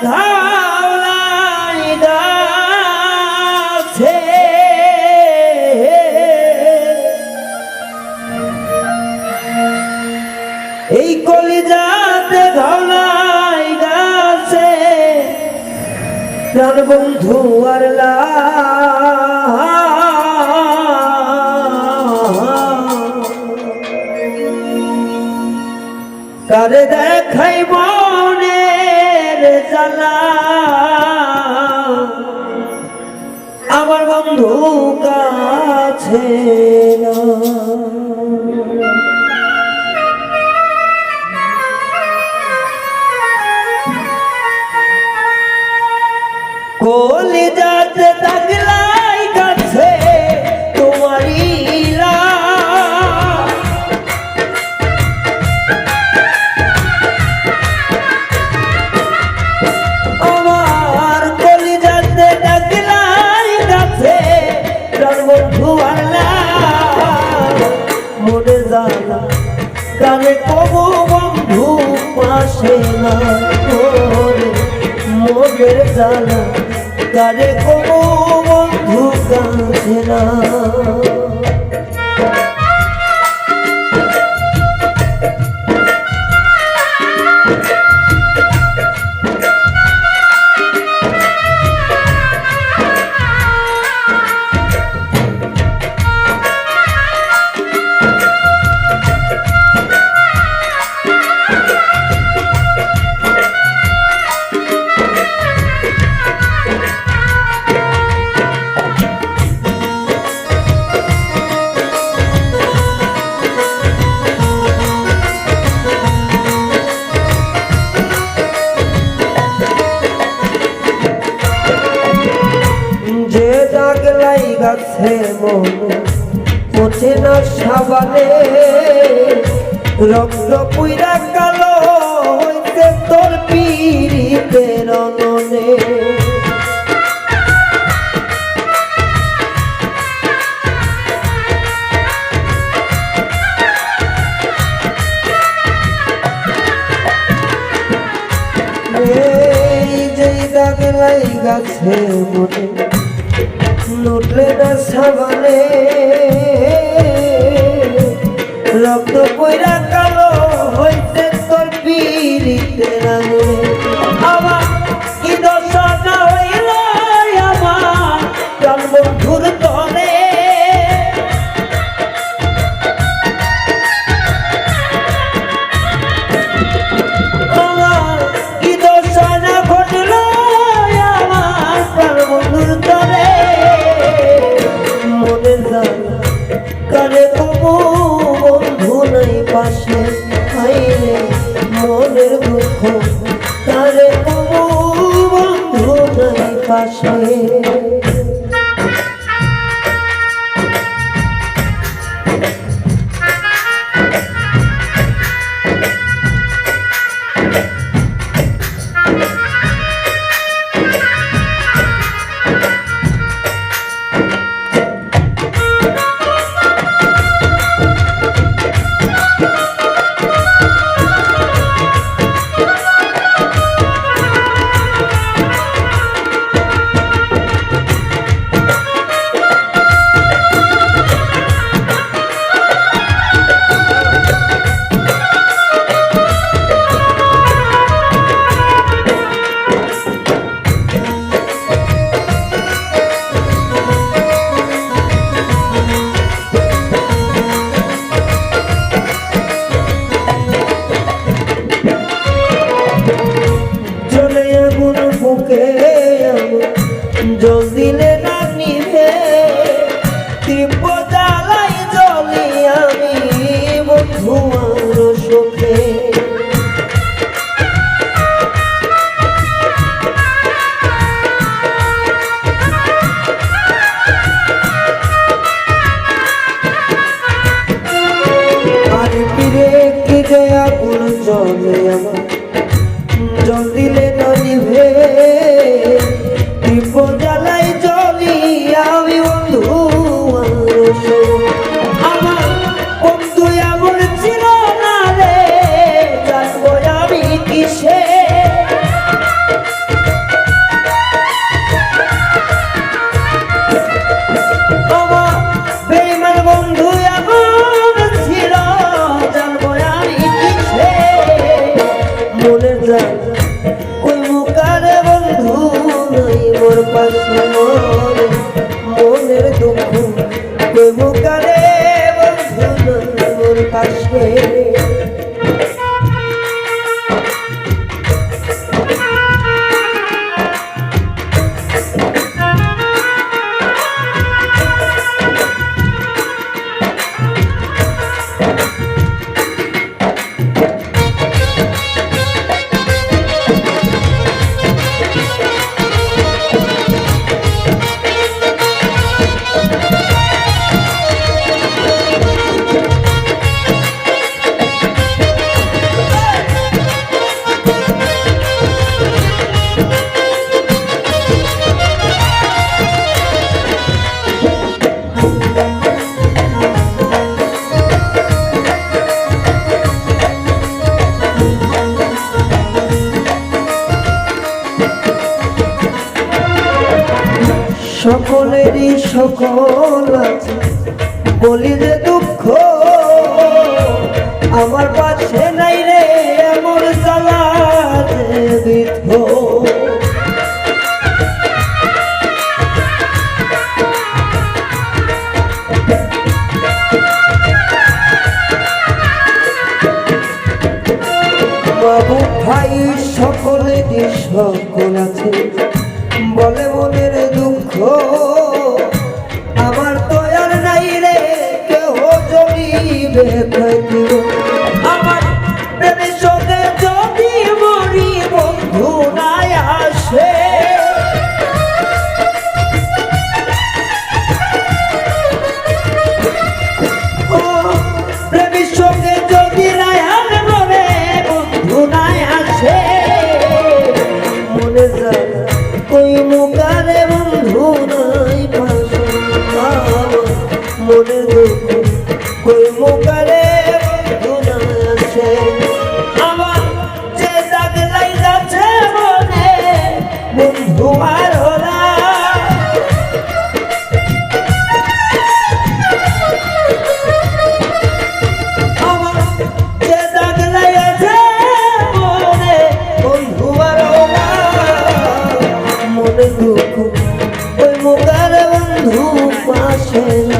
এই কলিজাতে ঘাওলাই গাছে প্রাণ বন্ধু আর কারে দেখাই মনের জ্বালা আমার বন্ধু কাছে না। কলি যাতে কবু বন্ধু পাশে না মনের জানা কানে কবু বন্ধু কাছে না। দাগ গাছে মন, ওঠে না সাবানে। রক্ত পুইরা কালো হইতে তোর পিড়িতে রননে এই যে দাগ গাছে মনে লুটলে না সাবানে রক্ত পয়রা কালো হইতে তোর পিড়িতে রাঙে। মনে কানে কবু 怎么样？对 সকলেরই সকল আছে। বলি যে দুঃখ, আমার পাশে নাই রে আমার জ্বালা বাবু ভাই, সকলেরই সকল আসে